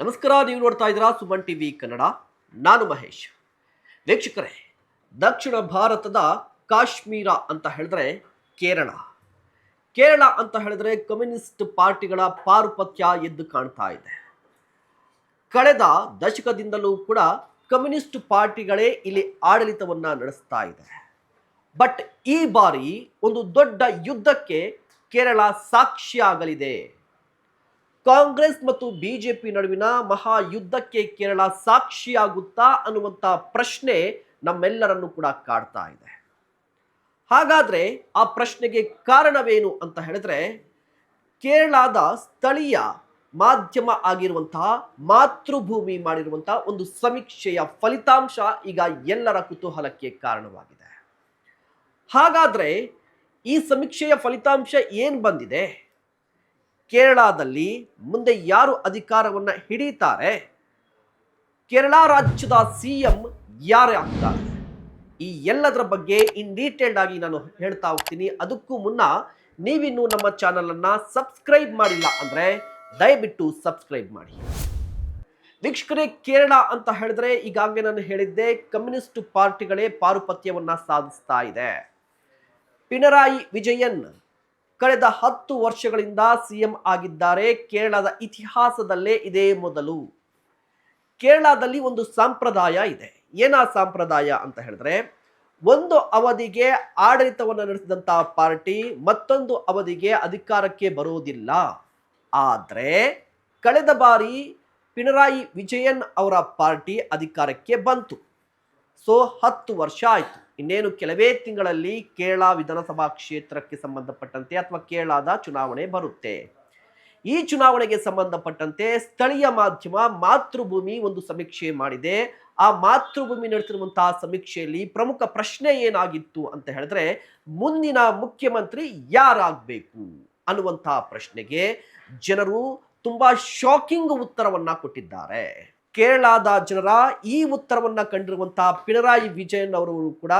ನಮಸ್ಕಾರ, ನೀವು ನೋಡ್ತಾ ಇದ್ದೀರಾ ಸುಮನ್ ಟಿವಿ ಕನ್ನಡ. ನಾನು ಮಹೇಶ್. ವೀಕ್ಷಕರೇ, ದಕ್ಷಿಣ ಭಾರತದ ಕಾಶ್ಮೀರ ಅಂತ ಹೇಳಿದ್ರೆ ಕೇರಳ. ಕೇರಳ ಅಂತ ಹೇಳಿದ್ರೆ ಕಮ್ಯುನಿಸ್ಟ್ ಪಾರ್ಟಿಗಳ ಪಾರುಪತ್ಯ ಎದ್ದು ಕಾಣ್ತಾ ಇದೆ. ಕಳೆದ ದಶಕದಿಂದಲೂ ಕೂಡ ಕಮ್ಯುನಿಸ್ಟ್ ಪಾರ್ಟಿಗಳೇ ಇಲ್ಲಿ ಆಡಳಿತವನ್ನ ನಡೆಸ್ತಾ ಇದೆ. ಬಟ್ ಈ ಬಾರಿ ಒಂದು ದೊಡ್ಡ ಯುದ್ಧಕ್ಕೆ ಕೇರಳ ಸಾಕ್ಷಿಯಾಗಲಿದೆ. ಕಾಂಗ್ರೆಸ್ ಮತ್ತು ಬಿಜೆಪಿ ನಡುವಿನ ಮಹಾ ಯುದ್ಧಕ್ಕೆ ಕೇರಳ ಸಾಕ್ಷಿಯಾಗುತ್ತಾ ಅನ್ನುವಂಥ ಪ್ರಶ್ನೆ ನಮ್ಮೆಲ್ಲರನ್ನು ಕೂಡ ಕಾಡ್ತಾ ಇದೆ. ಹಾಗಾದ್ರೆ ಆ ಪ್ರಶ್ನೆಗೆ ಕಾರಣವೇನು ಅಂತ ಹೇಳಿದ್ರೆ, ಕೇರಳದ ಸ್ಥಳೀಯ ಮಾಧ್ಯಮ ಆಗಿರುವಂತಹ ಮಾತೃಭೂಮಿ ಮಾಡಿರುವಂತಹ ಒಂದು ಸಮೀಕ್ಷೆಯ ಫಲಿತಾಂಶ ಈಗ ಎಲ್ಲರ ಕುತೂಹಲಕ್ಕೆ ಕಾರಣವಾಗಿದೆ. ಹಾಗಾದ್ರೆ ಈ ಸಮೀಕ್ಷೆಯ ಫಲಿತಾಂಶ ಏನು ಬಂದಿದೆ? ಕೇರಳದಲ್ಲಿ ಮುಂದೆ ಯಾರು ಅಧಿಕಾರವನ್ನು ಹಿಡಿತಾರೆ? ಕೇರಳ ರಾಜ್ಯದ ಸಿ ಎಂ ಯಾರೇ ಆಗ್ತಾರೆ? ಈ ಎಲ್ಲದರ ಬಗ್ಗೆ ಇನ್ ಡೀಟೇಲ್ಡ್ ಆಗಿ ನಾನು ಹೇಳ್ತಾ ಹೋಗ್ತೀನಿ. ಅದಕ್ಕೂ ಮುನ್ನ ನೀವಿನ್ನೂ ನಮ್ಮ ಚಾನಲನ್ನು ಸಬ್ಸ್ಕ್ರೈಬ್ ಮಾಡಿಲ್ಲ ಅಂದ್ರೆ ದಯವಿಟ್ಟು ಸಬ್ಸ್ಕ್ರೈಬ್ ಮಾಡಿ. ವೀಕ್ಷಕರೇ, ಕೇರಳ ಅಂತ ಹೇಳಿದ್ರೆ ಈಗಾಗಲೇ ನಾನು ಹೇಳಿದ್ದೆ, ಕಮ್ಯುನಿಸ್ಟ್ ಪಾರ್ಟಿಗಳೇ ಪಾರುಪತ್ಯವನ್ನು ಸಾಧಿಸ್ತಾ ಇದೆ. ಪಿಣರಾಯಿ ವಿಜಯನ್ ಕಳೆದ ಹತ್ತು ವರ್ಷಗಳಿಂದ ಸಿಎಂ ಆಗಿದ್ದಾರೆ. ಕೇರಳದ ಇತಿಹಾಸದಲ್ಲೇ ಇದೇ ಮೊದಲು. ಕೇರಳದಲ್ಲಿ ಒಂದು ಸಂಪ್ರದಾಯ ಇದೆ. ಏನ ಸಂಪ್ರದಾಯ ಅಂತ ಹೇಳಿದ್ರೆ, ಒಂದು ಅವಧಿಗೆ ಆಡಳಿತವನ್ನು ನಡೆಸಿದಂತಹ ಪಾರ್ಟಿ ಮತ್ತೊಂದು ಅವಧಿಗೆ ಅಧಿಕಾರಕ್ಕೆ ಬರುವುದಿಲ್ಲ. ಆದರೆ, ಕಳೆದ ಬಾರಿ ಪಿಣರಾಯಿ ವಿಜಯನ್ ಅವರ ಪಾರ್ಟಿ ಅಧಿಕಾರಕ್ಕೆ ಬಂತು. ಸೊ ಹತ್ತು ವರ್ಷ ಆಯಿತು. ಇನ್ನೇನು ಕೆಲವೇ ತಿಂಗಳಲ್ಲಿ ಕೇರಳ ವಿಧಾನಸಭಾ ಕ್ಷೇತ್ರಕ್ಕೆ ಸಂಬಂಧಪಟ್ಟಂತೆ ಅಥವಾ ಕೇರಳದ ಚುನಾವಣೆ ಬರುತ್ತೆ. ಈ ಚುನಾವಣೆಗೆ ಸಂಬಂಧಪಟ್ಟಂತೆ ಸ್ಥಳೀಯ ಮಾಧ್ಯಮ ಮಾತೃಭೂಮಿ ಒಂದು ಸಮೀಕ್ಷೆ ಮಾಡಿದೆ. ಆ ಮಾತೃಭೂಮಿ ನಡೆಸಿರುವಂತಹ ಸಮೀಕ್ಷೆಯಲ್ಲಿ ಪ್ರಮುಖ ಪ್ರಶ್ನೆ ಏನಾಗಿತ್ತು ಅಂತ ಹೇಳಿದ್ರೆ, ಮುಂದಿನ ಮುಖ್ಯಮಂತ್ರಿ ಯಾರಾಗಬೇಕು ಅನ್ನುವಂತಹ ಪ್ರಶ್ನೆಗೆ ಜನರು ತುಂಬಾ ಶಾಕಿಂಗ್ ಉತ್ತರವನ್ನ ಕೊಟ್ಟಿದ್ದಾರೆ. ಕೇರಳದ ಜನರ ಈ ಉತ್ತರವನ್ನು ಕಂಡಿರುವಂತಹ ಪಿಣರಾಯಿ ವಿಜಯನ್ ಅವರು ಕೂಡ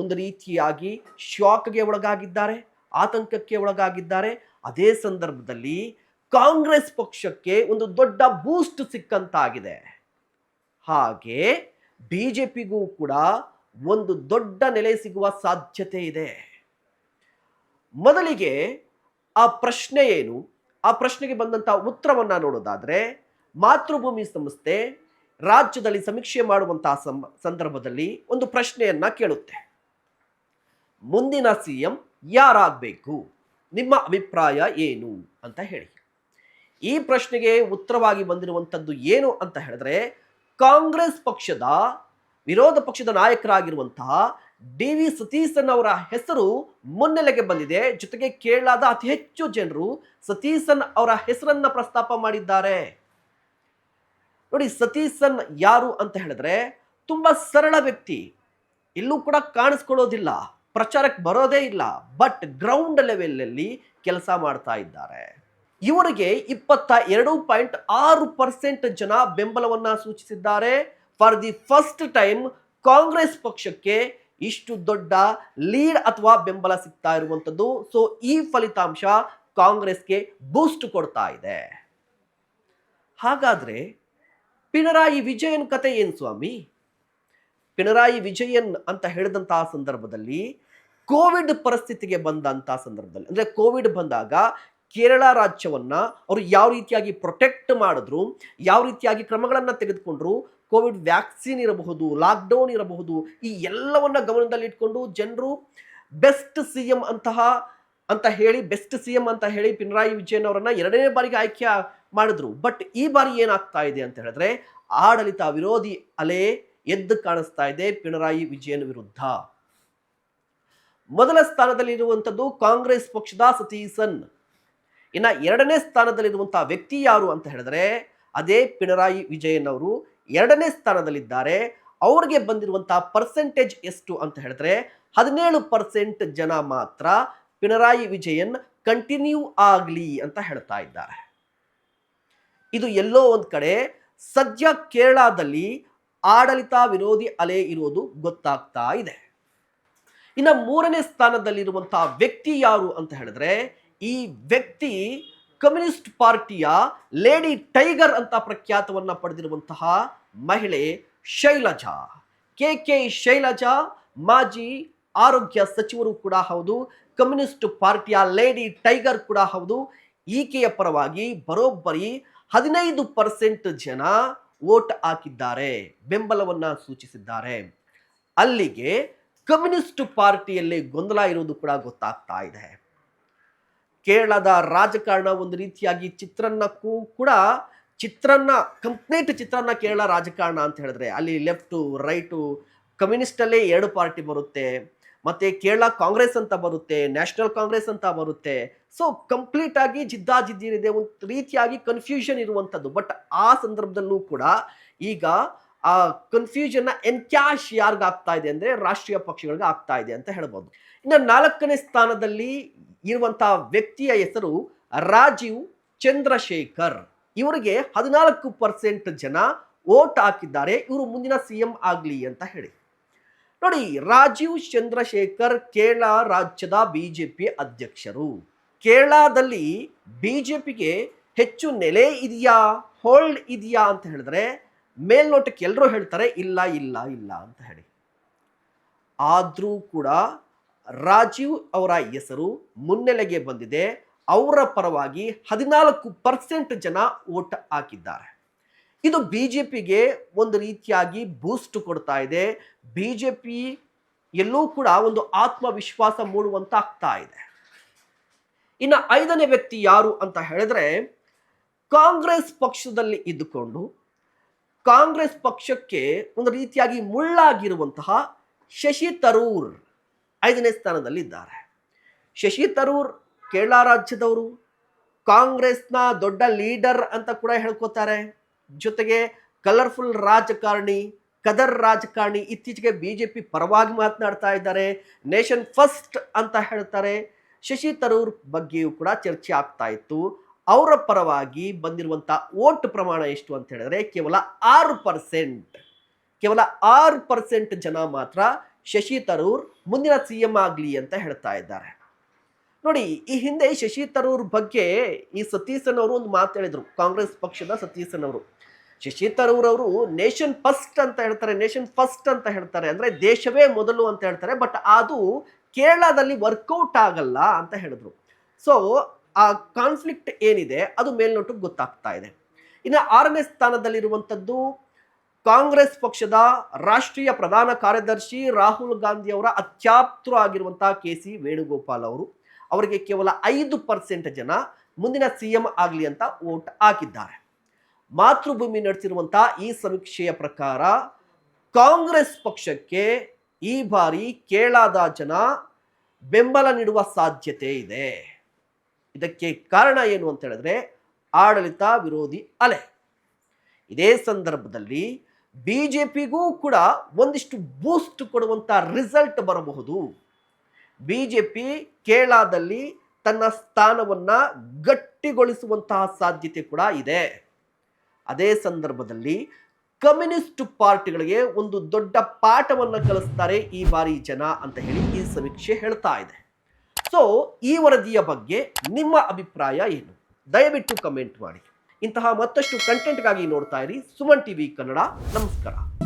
ಒಂದು ರೀತಿಯಾಗಿ ಶಾಕ್ಗೆ ಒಳಗಾಗಿದ್ದಾರೆ, ಆತಂಕಕ್ಕೆ ಒಳಗಾಗಿದ್ದಾರೆ. ಅದೇ ಸಂದರ್ಭದಲ್ಲಿ ಕಾಂಗ್ರೆಸ್ ಪಕ್ಷಕ್ಕೆ ಒಂದು ದೊಡ್ಡ ಬೂಸ್ಟ್ ಸಿಕ್ಕಂತಾಗಿದೆ. ಹಾಗೆ ಪಿಗೂ ಕೂಡ ಒಂದು ದೊಡ್ಡ ನೆಲೆ ಸಿಗುವ ಸಾಧ್ಯತೆ ಇದೆ. ಮೊದಲಿಗೆ ಆ ಪ್ರಶ್ನೆ ಏನು? ಆ ಪ್ರಶ್ನೆಗೆ ಬಂದಂತಹ ಉತ್ತರವನ್ನ ನೋಡೋದಾದ್ರೆ ಮಾತೃಭೂಮಿ ಸಂಸ್ಥೆ ರಾಜ್ಯದಲ್ಲಿ ಸಮೀಕ್ಷೆ ಮಾಡುವಂತಹ ಸಂದರ್ಭದಲ್ಲಿ ಒಂದು ಪ್ರಶ್ನೆಯನ್ನ ಕೇಳುತ್ತೆ. ಮುಂದಿನ ಸಿಎಂ ಯಾರಾಗಬೇಕು? ನಿಮ್ಮ ಅಭಿಪ್ರಾಯ ಏನು ಅಂತ ಹೇಳಿ. ಈ ಪ್ರಶ್ನೆಗೆ ಉತ್ತರವಾಗಿ ಬಂದಿರುವಂಥದ್ದು ಏನು ಅಂತ ಹೇಳಿದ್ರೆ, ಕಾಂಗ್ರೆಸ್ ಪಕ್ಷದ ವಿರೋಧ ಪಕ್ಷದ ನಾಯಕರಾಗಿರುವಂತಹ ಡಿ ವಿ ಸತೀಸನ್ ಅವರ ಹೆಸರು ಮುನ್ನೆಲೆಗೆ ಬಂದಿದೆ. ಜೊತೆಗೆ ಕೇರಳದ ಅತಿ ಹೆಚ್ಚು ಜನರು ಸತೀಸನ್ ಅವರ ಹೆಸರನ್ನ ಪ್ರಸ್ತಾಪ ಮಾಡಿದ್ದಾರೆ. ನೋಡಿ ಸತೀಸನ್ ಯಾರು ಅಂತ ಹೇಳಿದ್ರೆ ತುಂಬ ಸರಳ ವ್ಯಕ್ತಿ. ಎಲ್ಲೂ ಕೂಡ ಕಾಣಿಸ್ಕೊಳ್ಳೋದಿಲ್ಲ, ಪ್ರಚಾರಕ್ಕೆ ಬರೋದೇ ಇಲ್ಲ ಬಟ್ ಗ್ರೌಂಡ್ ಲೆವೆಲ್ ಅಲ್ಲಿ ಕೆಲಸ ಮಾಡ್ತಾ ಇದ್ದಾರೆ. ಇವರಿಗೆ ಇಪ್ಪತ್ತ ಎರಡು ಪಾಯಿಂಟ್ ಆರು ಪರ್ಸೆಂಟ್ ಜನ ಬೆಂಬಲವನ್ನ ಸೂಚಿಸಿದ್ದಾರೆ. For the first time Congress ಪಕ್ಷಕ್ಕೆ ಇಷ್ಟು ದೊಡ್ಡ ಲೀಡ್ ಅಥವಾ ಬೆಂಬಲ ಸಿಗ್ತಾ ಇರುವಂಥದ್ದು ಸೊ ಈ ಫಲಿತಾಂಶ ಕಾಂಗ್ರೆಸ್ಗೆ ಬೂಸ್ಟ್ ಕೊಡ್ತಾ ಇದೆ. ಹಾಗಾದ್ರೆ ಪಿಣರಾಯಿ ವಿಜಯನ್ ಕತೆ ಏನು ಸ್ವಾಮಿ? ಪಿಣರಾಯಿ ವಿಜಯನ್ ಅಂತ ಹೇಳಿದಂತಹ ಸಂದರ್ಭದಲ್ಲಿ ಕೋವಿಡ್ ಪರಿಸ್ಥಿತಿಗೆ ಬಂದಂತಹ ಸಂದರ್ಭದಲ್ಲಿ, ಅಂದ್ರೆ ಕೋವಿಡ್ ಬಂದಾಗ ಕೇರಳ ರಾಜ್ಯವನ್ನ ಅವರು ಯಾವ ರೀತಿಯಾಗಿ ಪ್ರೊಟೆಕ್ಟ್ ಮಾಡಿದ್ರು, ಯಾವ ರೀತಿಯಾಗಿ ಕ್ರಮಗಳನ್ನು ತೆಗೆದುಕೊಂಡ್ರು, ಕೋವಿಡ್ ವ್ಯಾಕ್ಸಿನ್ ಇರಬಹುದು ಲಾಕ್ಡೌನ್ ಇರಬಹುದು, ಈ ಎಲ್ಲವನ್ನ ಗಮನದಲ್ಲಿ ಇಟ್ಕೊಂಡು ಜನರು ಬೆಸ್ಟ್ ಸಿ ಎಂ ಅಂತಹ, ಅಂತ ಹೇಳಿ ಬೆಸ್ಟ್ ಸಿ ಎಂ ಅಂತ ಹೇಳಿ ಪಿಣರಾಯಿ ವಿಜಯನ್ ಅವರನ್ನ ಎರಡನೇ ಬಾರಿಗೆ ಆಯ್ಕೆ ಮಾಡಿದ್ರು. ಬಟ್ ಈ ಬಾರಿ ಏನಾಗ್ತಾ ಇದೆ ಅಂತ ಹೇಳಿದ್ರೆ, ಆಡಳಿತ ವಿರೋಧಿ ಅಲೆ ಎದ್ದು ಕಾಣಿಸ್ತಾ ಇದೆ ಪಿಣರಾಯಿ ವಿಜಯನ್ ವಿರುದ್ಧ. ಮೊದಲ ಸ್ಥಾನದಲ್ಲಿರುವಂಥದ್ದು ಕಾಂಗ್ರೆಸ್ ಪಕ್ಷದ ಸತೀಸನ್. ಇನ್ನ ಎರಡನೇ ಸ್ಥಾನದಲ್ಲಿರುವಂತಹ ವ್ಯಕ್ತಿ ಯಾರು ಅಂತ ಹೇಳಿದ್ರೆ, ಅದೇ ಪಿಣರಾಯಿ ವಿಜಯನ್ ಅವರು ಎರಡನೇ ಸ್ಥಾನದಲ್ಲಿದ್ದಾರೆ. ಅವ್ರಿಗೆ ಬಂದಿರುವಂತಹ ಪರ್ಸೆಂಟೇಜ್ ಎಷ್ಟು ಅಂತ ಹೇಳಿದ್ರೆ, ಹದಿನೇಳು ಪರ್ಸೆಂಟ್ ಜನ ಮಾತ್ರ ಪಿಣರಾಯಿ ವಿಜಯನ್ ಕಂಟಿನ್ಯೂ ಆಗ್ಲಿ ಅಂತ ಹೇಳ್ತಾ ಇದ್ದಾರೆ. ಇದು ಎಲ್ಲೋ ಒಂದು ಕಡೆ ಸದ್ಯ ಕೇರಳದಲ್ಲಿ ಆಡಳಿತ ವಿರೋಧಿ ಅಲೆ ಇರುವುದು ಗೊತ್ತಾಗ್ತಾ ಇದೆ. ಇನ್ನು ಮೂರನೇ ಸ್ಥಾನದಲ್ಲಿರುವಂತಹ ವ್ಯಕ್ತಿ ಯಾರು ಅಂತ ಹೇಳಿದ್ರೆ, ಈ ವ್ಯಕ್ತಿ ಕಮ್ಯುನಿಸ್ಟ್ ಪಾರ್ಟಿಯ ಲೇಡಿ ಟೈಗರ್ ಅಂತ ಪ್ರಖ್ಯಾತವನ್ನ ಪಡೆದಿರುವಂತಹ ಮಹಿಳೆ ಶೈಲಜಾ. ಕೆ ಕೆ ಶೈಲಜಾ, ಮಾಜಿ ಆರೋಗ್ಯ ಸಚಿವರು ಕೂಡ ಹೌದು, ಕಮ್ಯುನಿಸ್ಟ್ ಪಾರ್ಟಿಯ ಲೇಡಿ ಟೈಗರ್ ಕೂಡ ಹೌದು. ಈಕೆಯ ಪರವಾಗಿ ಬರೋಬ್ಬರಿ ಹದಿನೈದು ಪರ್ಸೆಂಟ್ ಜನ ವೋಟ್ ಹಾಕಿದ್ದಾರೆ, ಬೆಂಬಲವನ್ನ ಸೂಚಿಸಿದ್ದಾರೆ. ಅಲ್ಲಿಗೆ ಕಮ್ಯುನಿಸ್ಟ್ ಪಾರ್ಟಿಯಲ್ಲಿ ಗೊಂದಲ ಇರುವುದು ಕೂಡ ಗೊತ್ತಾಗ್ತಾ ಇದೆ. ಕೇರಳದ ರಾಜಕಾರಣ ಒಂದು ರೀತಿಯಾಗಿ ಚಿತ್ರಾನ್ನಕ್ಕೂ ಕೂಡ ಚಿತ್ರಾನ್ನ, ಕಂಪ್ಲೀಟ್ ಚಿತ್ರಾನ್ನ ಕೇರಳ ರಾಜಕಾರಣ ಅಂತ ಹೇಳಿದ್ರೆ, ಅಲ್ಲಿ ಲೆಫ್ಟು, ರೈಟು, ಕಮ್ಯುನಿಸ್ಟಲ್ಲೇ ಎರಡು ಪಾರ್ಟಿ ಬರುತ್ತೆ. ಮತ್ತೆ ಕೇರಳ ಕಾಂಗ್ರೆಸ್ ಅಂತ ಬರುತ್ತೆ, ನ್ಯಾಷನಲ್ ಕಾಂಗ್ರೆಸ್ ಅಂತ ಬರುತ್ತೆ. ಸೊ ಕಂಪ್ಲೀಟ್ ಆಗಿ ಜಿದ್ದಾಜಿದ್ದಿರಿದೆ ಒಂದು ರೀತಿಯಾಗಿ ಕನ್ಫ್ಯೂಷನ್ ಇರುವಂಥದ್ದು ಬಟ್ ಆ ಸಂದರ್ಭದಲ್ಲೂ ಕೂಡ ಈಗ ಆ ಕನ್ಫ್ಯೂಷನ್ನ ಎನ್ಕ್ಯಾಶ್ ಯಾರ್ಗೆ ಆಗ್ತಾ ಇದೆ ಅಂದರೆ ರಾಷ್ಟ್ರೀಯ ಪಕ್ಷಗಳಿಗೆ ಆಗ್ತಾ ಇದೆ ಅಂತ ಹೇಳ್ಬೋದು. ಇನ್ನು ನಾಲ್ಕನೇ ಸ್ಥಾನದಲ್ಲಿ ಇರುವಂಥ ವ್ಯಕ್ತಿಯ ಹೆಸರು ರಾಜೀವ್ ಚಂದ್ರಶೇಖರ್. ಇವರಿಗೆ ಹದಿನಾಲ್ಕು ಪರ್ಸೆಂಟ್ ಜನ ವೋಟ್ ಹಾಕಿದ್ದಾರೆ. ಇವರು ಮುಂದಿನ ಸಿ ಎಂ ಆಗಲಿ ಅಂತ ಹೇಳಿ. ನೋಡಿ, ರಾಜೀವ್ ಚಂದ್ರಶೇಖರ್ ಕೇರಳ ರಾಜ್ಯದ ಬಿಜೆಪಿ ಅಧ್ಯಕ್ಷರು. ಕೇರಳದಲ್ಲಿ ಬಿಜೆಪಿಗೆ ಹೆಚ್ಚು ನೆಲೆ ಇದೆಯಾ ಹೋಲ್ಡ್ ಇದೆಯಾ ಅಂತ ಹೇಳಿದ್ರೆ, ಮೇಲ್ನೋಟಕ್ಕೆ ಎಲ್ಲರೂ ಹೇಳ್ತಾರೆ, ಇಲ್ಲ ಇಲ್ಲ ಇಲ್ಲ ಅಂತ ಹೇಳಿ. ಆದರೂ ಕೂಡ ರಾಜೀವ್ ಅವರ ಹೆಸರು ಮುನ್ನೆಲೆಗೆ ಬಂದಿದೆ. ಅವರ ಪರವಾಗಿ ಹದಿನಾಲ್ಕು ಪರ್ಸೆಂಟ್ ಜನ ವೋಟ್ ಹಾಕಿದ್ದಾರೆ. ಇದು ಬಿ ಜೆ ಪಿಗೆ ಒಂದು ರೀತಿಯಾಗಿ ಬೂಸ್ಟ್ ಕೊಡ್ತಾ ಇದೆ. ಬಿ ಜೆ ಪಿ ಎಲ್ಲೂ ಕೂಡ ಒಂದು ಆತ್ಮವಿಶ್ವಾಸ ಮೂಡುವಂತ ಆಗ್ತಾ ಇದೆ. ಇನ್ನು ಐದನೇ ವ್ಯಕ್ತಿ ಯಾರು ಅಂತ ಹೇಳಿದ್ರೆ, ಕಾಂಗ್ರೆಸ್ ಪಕ್ಷದಲ್ಲಿ ಇದ್ದುಕೊಂಡು, ಕಾಂಗ್ರೆಸ್ ಪಕ್ಷಕ್ಕೆ ಒಂದು ರೀತಿಯಾಗಿ ಮುಳ್ಳಾಗಿರುವಂತಹ ಶಶಿ ತರೂರ್ ಐದನೇ ಸ್ಥಾನದಲ್ಲಿ ಇದ್ದಾರೆ ಶಶಿ ತರೂರ್ ಕೇರಳ ರಾಜ್ಯದವರು, ಕಾಂಗ್ರೆಸ್ನ ದೊಡ್ಡ ಲೀಡರ್ ಅಂತ ಕೂಡ ಹೇಳ್ಕೊತಾರೆ. ಜೊತೆಗೆ ಕಲರ್ಫುಲ್ ರಾಜಕಾರಣಿ, ಕದರ್ ರಾಜಕಾರಣಿ ಇತ್ತೀಚೆಗೆ ಬಿ ಜೆ ಪಿ ಪರವಾಗಿ ಮಾತನಾಡ್ತಾ ಇದ್ದಾರೆ. ನೇಷನ್ ಫಸ್ಟ್ ಅಂತ ಹೇಳ್ತಾರೆ. ಶಶಿ ತರೂರ್ ಬಗ್ಗೆಯೂ ಕೂಡ ಚರ್ಚೆ ಆಗ್ತಾ ಇತ್ತು. ಅವರ ಪರವಾಗಿ ಬಂದಿರುವಂಥ ಓಟ್ ಪ್ರಮಾಣ ಎಷ್ಟು ಅಂತ ಹೇಳಿದ್ರೆ ಕೇವಲ ಆರು ಪರ್ಸೆಂಟ್. ಕೇವಲ ಆರು ಪರ್ಸೆಂಟ್ ಜನ ಮಾತ್ರ ಶಶಿ ತರೂರ್ ಮುಂದಿನ ಸಿ ಎಂ ಆಗಲಿ ಅಂತ ಹೇಳ್ತಾ ಇದ್ದಾರೆ. ನೋಡಿ, ಈ ಹಿಂದೆ ಶಶಿ ತರೂರ್ ಬಗ್ಗೆ ಈ ಸತೀಶನ್ ಅವರು ಒಂದು ಮಾತು ಹೇಳಿದರು, ಕಾಂಗ್ರೆಸ್ ಪಕ್ಷದ ಸತೀಶನ್ ಅವರು ಶಶಿ ತರೂರ್ ಅವರು ನೇಷನ್ ಫಸ್ಟ್ ಅಂತ ಹೇಳ್ತಾರೆ, ನೇಷನ್ ಫಸ್ಟ್ ಅಂತ ಹೇಳ್ತಾರೆ, ಅಂದರೆ ದೇಶವೇ ಮೊದಲು ಅಂತ ಹೇಳ್ತಾರೆ, ಬಟ್ ಅದು ಕೇರಳದಲ್ಲಿ ವರ್ಕೌಟ್ ಆಗಲ್ಲ ಅಂತ ಹೇಳಿದ್ರು. ಸೊ ಆ ಕಾನ್ಫ್ಲಿಕ್ಟ್ ಏನಿದೆ, ಅದು ಮೇಲ್ನೋಟಕ್ಕೆ ಗೊತ್ತಾಗ್ತಾ ಇದೆ. ಇನ್ನು ಆರನೇ ಸ್ಥಾನದಲ್ಲಿರುವಂಥದ್ದು ಕಾಂಗ್ರೆಸ್ ಪಕ್ಷದ ರಾಷ್ಟ್ರೀಯ ಪ್ರಧಾನ ಕಾರ್ಯದರ್ಶಿ ರಾಹುಲ್ ಗಾಂಧಿ ಅವರ ಅತ್ಯಾಪ್ತರು ಆಗಿರುವಂತಹ ಕೆ ಸಿ ವೇಣುಗೋಪಾಲ್ ಅವರು. ಅವರಿಗೆ ಕೇವಲ ಐದು ಪರ್ಸೆಂಟ್ ಜನ ಮುಂದಿನ ಸಿ ಎಂ ಆಗಲಿ ಅಂತ ವೋಟ್ ಹಾಕಿದ್ದಾರೆ. ಮಾತೃಭೂಮಿ ನಡೆಸಿರುವಂತಹ ಈ ಸಮೀಕ್ಷೆಯ ಪ್ರಕಾರ ಕಾಂಗ್ರೆಸ್ ಪಕ್ಷಕ್ಕೆ ಈ ಬಾರಿ ಕೇಳಾದ ಜನ ಬೆಂಬಲ ನೀಡುವ ಸಾಧ್ಯತೆ ಇದೆ. ಇದಕ್ಕೆ ಕಾರಣ ಏನು ಅಂತ ಹೇಳಿದ್ರೆ ಆಡಳಿತ ವಿರೋಧಿ ಅಲೆ. ಇದೇ ಸಂದರ್ಭದಲ್ಲಿ ಬಿಜೆಪಿಗೂ ಕೂಡ ಒಂದಿಷ್ಟು ಬೂಸ್ಟ್ ಕೊಡುವಂತ ರಿಸಲ್ಟ್ ಬರಬಹುದು. ಬಿಜೆಪಿ ಕೇರಳದಲ್ಲಿ ತನ್ನ ಸ್ಥಾನವನ್ನ ಗಟ್ಟಿಗೊಳಿಸುವಂತಹ ಸಾಧ್ಯತೆ ಕೂಡ ಇದೆ. ಅದೇ ಸಂದರ್ಭದಲ್ಲಿ ಕಮ್ಯುನಿಸ್ಟ್ ಪಾರ್ಟಿಗಳಿಗೆ ಒಂದು ದೊಡ್ಡ ಪಾಠವನ್ನು ಕಲಿಸ್ತಾರೆ ಈ ಬಾರಿ ಜನ ಅಂತ ಹೇಳಿ ಈ ಸಮೀಕ್ಷೆ ಹೇಳ್ತಾ ಇದೆ. ಸೊ ಈ ವರದಿಯ ಬಗ್ಗೆ ನಿಮ್ಮ ಅಭಿಪ್ರಾಯ ಏನು? ದಯವಿಟ್ಟು ಕಮೆಂಟ್ ಮಾಡಿ. ಇಂತಹ ಮತ್ತಷ್ಟು ಕಂಟೆಂಟ್ಗಾಗಿ ನೋಡ್ತಾ ಇರಿ. ಸುಮನ್ ಟಿವಿ ಕನ್ನಡ. ನಮಸ್ಕಾರ.